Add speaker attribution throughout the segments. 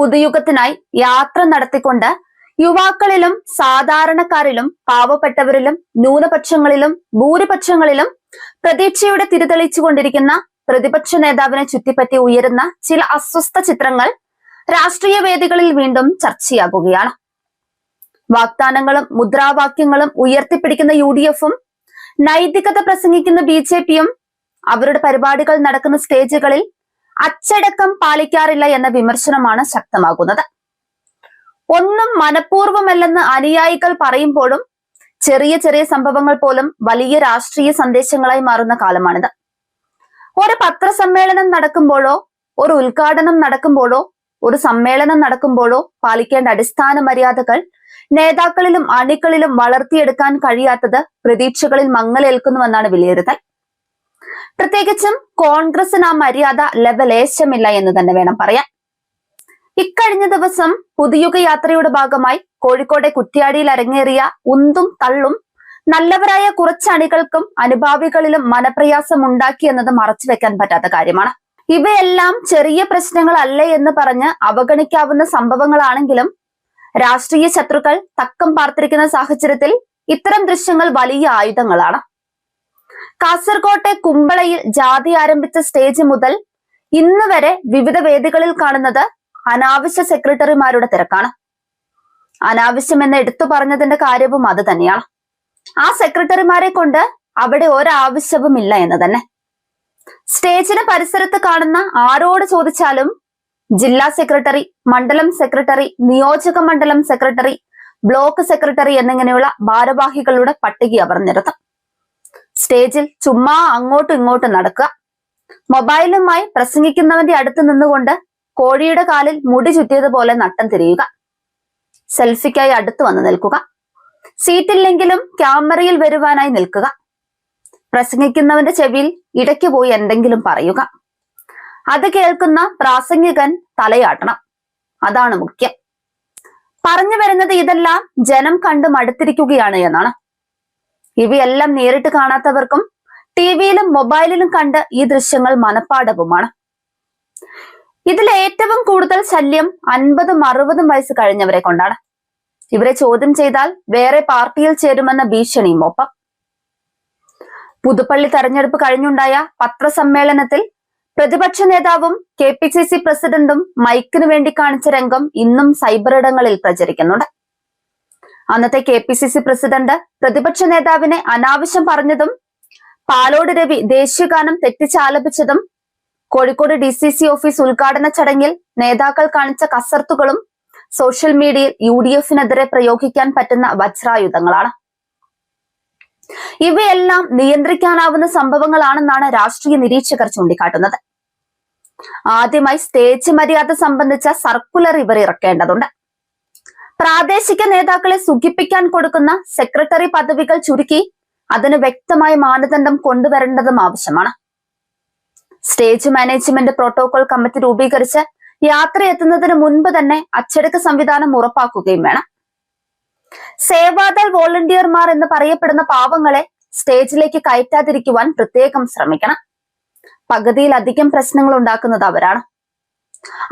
Speaker 1: പുതുയുഗത്തിനായി യാത്ര നടത്തിക്കൊണ്ട് യുവാക്കളിലും സാധാരണക്കാരിലും പാവപ്പെട്ടവരിലും ന്യൂനപക്ഷങ്ങളിലും ഭൂരിപക്ഷങ്ങളിലും പ്രതീക്ഷയുടെ തിരിതെളിച്ചുകൊണ്ടിരിക്കുന്ന പ്രതിപക്ഷ നേതാവിനെ ചുറ്റിപ്പറ്റി ഉയരുന്ന ചില അസ്വസ്ഥ ചിത്രങ്ങൾ രാഷ്ട്രീയ വേദികളിൽ വീണ്ടും ചർച്ചയാകുകയാണ്. വാഗ്ദാനങ്ങളും മുദ്രാവാക്യങ്ങളും ഉയർത്തിപ്പിടിക്കുന്ന യു ഡി എഫും നൈതികത പ്രസംഗിക്കുന്ന ബി ജെ പിയും അവരുടെ പരിപാടികൾ നടക്കുന്ന സ്റ്റേജുകളിൽ അച്ചടക്കം പാലിക്കാറില്ല എന്ന വിമർശനമാണ് ശക്തമാകുന്നത്. ഒന്നും മനഃപൂർവമല്ലെന്ന് അനുയായികൾ പറയുമ്പോഴും ചെറിയ ചെറിയ സംഭവങ്ങൾ പോലും വലിയ രാഷ്ട്രീയ സന്ദേശങ്ങളായി മാറുന്ന കാലമാണിത്. ഒരു പത്രസമ്മേളനം നടക്കുമ്പോഴോ ഒരു ഉദ്ഘാടനം നടക്കുമ്പോഴോ ഒരു സമ്മേളനം നടക്കുമ്പോഴോ പാലിക്കേണ്ട അടിസ്ഥാന മര്യാദകൾ നേതാക്കളിലും അണികളിലും വളർത്തിയെടുക്കാൻ കഴിയാത്തത് പ്രതീക്ഷകളിൽ മങ്ങലേൽക്കുന്നുവെന്നാണ് വിലയിരുത്തൽ. പ്രത്യേകിച്ചും കോൺഗ്രസിന് ആ മര്യാദ ലവലേശമില്ല എന്ന് തന്നെ വേണം പറയാൻ. ഇക്കഴിഞ്ഞ ദിവസം പുതിയുഗ യാത്രയുടെ ഭാഗമായി കോഴിക്കോട് കുറ്റ്യാടിയിൽ അരങ്ങേറിയ ഉന്തും തള്ളും നല്ലവരായ കുറച്ചണികൾക്കും അനുഭാവികളിലും മനപ്രയാസം ഉണ്ടാക്കി എന്നത് മറച്ചു വെക്കാൻ പറ്റാത്ത കാര്യമാണ്. ഇവയെല്ലാം ചെറിയ പ്രശ്നങ്ങളല്ലേ എന്ന് പറഞ്ഞ് അവഗണിക്കാവുന്ന സംഭവങ്ങളാണെങ്കിലും രാഷ്ട്രീയ ശത്രുക്കൾ തക്കം പാർത്തിരിക്കുന്ന സാഹചര്യത്തിൽ ഇത്തരം ദൃശ്യങ്ങൾ വലിയ ആയുധങ്ങളാണ്. കാസർകോട്ടെ കുമ്പളയിൽ ജാതി ആരംഭിച്ച സ്റ്റേജ് മുതൽ ഇന്ന് വരെ വിവിധ വേദികളിൽ കാണുന്നത് അനാവശ്യ സെക്രട്ടറിമാരുടെ തിരക്കാണ്. അനാവശ്യം എന്ന് എടുത്തു പറഞ്ഞതിന്റെ കാര്യവും അത് തന്നെയാണ്. ആ സെക്രട്ടറിമാരെ കൊണ്ട് അവിടെ ഒരാവശ്യവുമില്ല എന്ന് തന്നെ. സ്റ്റേജിന് പരിസരത്ത് കാണുന്ന ആരോട് ചോദിച്ചാലും ജില്ലാ സെക്രട്ടറി മണ്ഡലം സെക്രട്ടറി നിയോജക മണ്ഡലം സെക്രട്ടറി ബ്ലോക്ക് സെക്രട്ടറി എന്നിങ്ങനെയുള്ള ഭാരവാഹികളുടെ പട്ടിക അവർ നിരത്തും സ്റ്റേജിൽ ചുമ്മാ അങ്ങോട്ടും ഇങ്ങോട്ടും നടക്കുക. മൊബൈലുമായി പ്രസംഗിക്കുന്നവന്റെ അടുത്ത് നിന്നുകൊണ്ട് കോഴിയുടെ കാലിൽ മുടി ചുറ്റിയതുപോലെ നട്ടം തിരിയുക. സെൽഫിക്കായി അടുത്ത് വന്ന് നിൽക്കുക. സീറ്റില്ലെങ്കിലും ക്യാമറയിൽ വരുവാനായി നിൽക്കുക. പ്രസംഗിക്കുന്നവന്റെ ചെവിയിൽ ഇടയ്ക്ക് പോയി എന്തെങ്കിലും പറയുക. അത് കേൾക്കുന്ന പ്രാസംഗികൻ തലയാട്ടണം. അതാണ് മുഖ്യം. പറഞ്ഞു വരുന്നത് ഇതെല്ലാം ജനം കണ്ട് മടുത്തിരിക്കുകയാണ് എന്നാണ്. ഇവയെല്ലാം നേരിട്ട് കാണാത്തവർക്കും ടിവിയിലും മൊബൈലിലും കണ്ട് ഈ ദൃശ്യങ്ങൾ മനഃപ്പാടവുമാണ്. ഇതിൽ ഏറ്റവും കൂടുതൽ ശല്യം അൻപതും അറുപതും വയസ്സ് കഴിഞ്ഞവരെ കൊണ്ടാണ്. ഇവരെ ചോദ്യം ചെയ്താൽ വേറെ പാർട്ടിയിൽ ചേരുമെന്ന ഭീഷണിയും ഒപ്പം. പുതുപ്പള്ളി തെരഞ്ഞെടുപ്പ് കഴിഞ്ഞുണ്ടായ പത്രസമ്മേളനത്തിൽ പ്രതിപക്ഷ നേതാവും കെ പി സി സി പ്രസിഡന്റും മൈക്കിനു വേണ്ടി കാണിച്ച രംഗം ഇന്നും സൈബർ ഇടങ്ങളിൽ പ്രചരിക്കുന്നുണ്ട്. അന്നത്തെ K P C C president പ്രതിപക്ഷ നേതാവിനെ അനാവശ്യം പറഞ്ഞതും പാലോട് രവി ദേശീയഗാനം തെറ്റിച്ചാലപിച്ചതും Kozhikode D C C office ഉദ്ഘാടന ചടങ്ങിൽ നേതാക്കൾ കാണിച്ച കസർത്തുകളും സോഷ്യൽ മീഡിയയിൽ യു ഡി എഫിനെതിരെ പ്രയോഗിക്കാൻ പറ്റുന്ന വജ്രായുധങ്ങളാണ്. ഇവയെല്ലാം നിയന്ത്രിക്കാനാവുന്ന സംഭവങ്ങളാണെന്നാണ് രാഷ്ട്രീയ നിരീക്ഷകർ ചൂണ്ടിക്കാട്ടുന്നത്. ആദ്യമായി സ്റ്റേജ് മര്യാദ സംബന്ധിച്ച സർക്കുലർ ഇവർ ഇറക്കേണ്ടതുണ്ട്. പ്രാദേശിക നേതാക്കളെ സുഖിപ്പിക്കാൻ കൊടുക്കുന്ന സെക്രട്ടറി പദവികൾ ചുരുക്കി അതിന് വ്യക്തമായ മാനദണ്ഡം കൊണ്ടുവരേണ്ടതും ആവശ്യമാണ്. സ്റ്റേജ് മാനേജ്മെന്റ് പ്രോട്ടോകോൾ കമ്മിറ്റി രൂപീകരിച്ച് യാത്ര എത്തുന്നതിന് മുൻപ് തന്നെ അച്ചടക്ക സംവിധാനം ഉറപ്പാക്കുകയും വേണം. സേവാദൾ വോളണ്ടിയർമാർ എന്ന് പറയപ്പെടുന്ന പാവങ്ങളെ സ്റ്റേജിലേക്ക് കയറ്റാതിരിക്കുവാൻ പ്രത്യേകം ശ്രമിക്കണം. പകുതിയിലധികം പ്രശ്നങ്ങൾ ഉണ്ടാക്കുന്നത് അവരാണ്.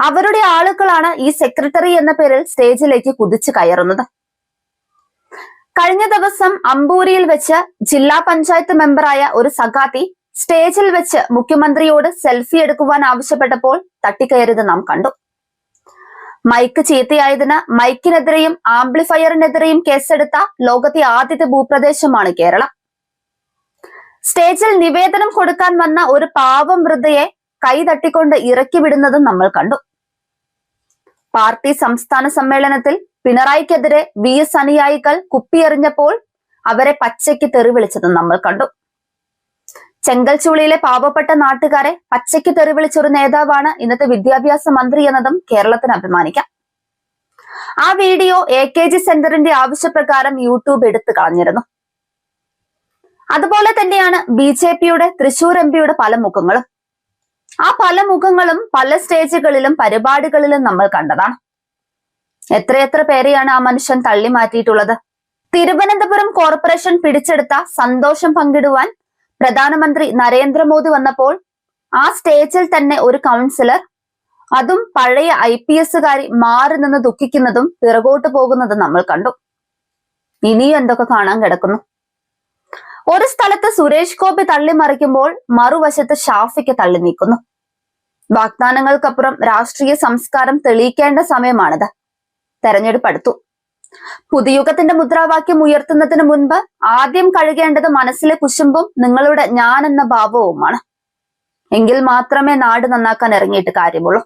Speaker 1: അവരുടെ ആളുകളാണ് ഈ സെക്രട്ടറി എന്ന പേരിൽ സ്റ്റേജിലേക്ക് കുതിച്ചു കയറുന്നത്. കഴിഞ്ഞ ദിവസം അമ്പൂരിയിൽ വെച്ച് ജില്ലാ പഞ്ചായത്ത് മെമ്പറായ ഒരു സഖാത്തി സ്റ്റേജിൽ വെച്ച് മുഖ്യമന്ത്രിയോട് സെൽഫി എടുക്കുവാൻ ആവശ്യപ്പെട്ടപ്പോൾ തട്ടിക്കയറിയത് നാം കണ്ടു. മൈക്ക് ചീത്തയായതിന് മൈക്കിനെതിരെയും ആംപ്ലിഫയറിനെതിരെയും കേസെടുത്ത ലോകത്തെ ആദ്യത്തെ ഭൂപ്രദേശമാണ് കേരളം. സ്റ്റേജിൽ നിവേദനം കൊടുക്കാൻ വന്ന ഒരു പാവം വൃദ്ധയെ കൈ തട്ടിക്കൊണ്ട് ഇറക്കി വിടുന്നതും നമ്മൾ കണ്ടു. പാർട്ടി സംസ്ഥാന സമ്മേളനത്തിൽ പിണറായിക്കെതിരെ വി എസ് അനുയായികൾ കുപ്പിയെറിഞ്ഞപ്പോൾ അവരെ പച്ചയ്ക്ക് തെറിവിളിച്ചതും നമ്മൾ കണ്ടു. ചെങ്കൽച്ചൂളിയിലെ പാവപ്പെട്ട നാട്ടുകാരെ പച്ചയ്ക്ക് തെറിവിളിച്ച ഒരു നേതാവാണ് ഇന്നത്തെ വിദ്യാഭ്യാസ മന്ത്രി എന്നതും കേരളത്തിന് അഭിമാനിക്കാം. ആ വീഡിയോ എ കെ ജി സെന്ററിന്റെ ആവശ്യപ്രകാരം യൂട്യൂബ് എടുത്തു കളഞ്ഞിരുന്നു. അതുപോലെ തന്നെയാണ് ബി ജെ പിയുടെ തൃശൂർ എം പിയുടെ പല മുഖങ്ങളും. ആ പല മുഖങ്ങളും പല സ്റ്റേജുകളിലും പരിപാടികളിലും നമ്മൾ കണ്ടതാണ്. എത്രയെത്ര പേരെയാണ് ആ മനുഷ്യൻ തള്ളി മാറ്റിയിട്ടുള്ളത്? തിരുവനന്തപുരം കോർപ്പറേഷൻ പിടിച്ചെടുത്ത സന്തോഷം പങ്കിടുവാൻ പ്രധാനമന്ത്രി നരേന്ദ്രമോദി വന്നപ്പോൾ ആ സ്റ്റേജിൽ തന്നെ ഒരു കൗൺസിലർ അതും പഴയ ഐ പി എസുകാരി മാറി നിന്ന് ദുഃഖിക്കുന്നതും പിറകോട്ട് പോകുന്നതും നമ്മൾ കണ്ടു. ഇനിയും എന്തൊക്കെ കാണാൻ കിടക്കുന്നു? ഒരു സ്ഥലത്ത് സുരേഷ് ഗോപി തള്ളിമറിക്കുമ്പോൾ മറുവശത്ത് ഷാഫിക്ക് തള്ളി നീക്കുന്നു. വാഗ്ദാനങ്ങൾക്കപ്പുറം രാഷ്ട്രീയ സംസ്കാരം തെളിയിക്കേണ്ട സമയമാണിത്. തെരഞ്ഞെടുപ്പ് അടുത്തു. പുതുയുഗത്തിന്റെ മുദ്രാവാക്യം ഉയർത്തുന്നതിന് മുൻപ് ആദ്യം കഴുകേണ്ടത് മനസ്സിലെ കുശുമ്പും നിങ്ങളുടെ ഞാൻ എന്ന ഭാവവുമാണ്. എങ്കിൽ മാത്രമേ നാട് നന്നാക്കാൻ ഇറങ്ങിയിട്ട് കാര്യമുള്ളൂ.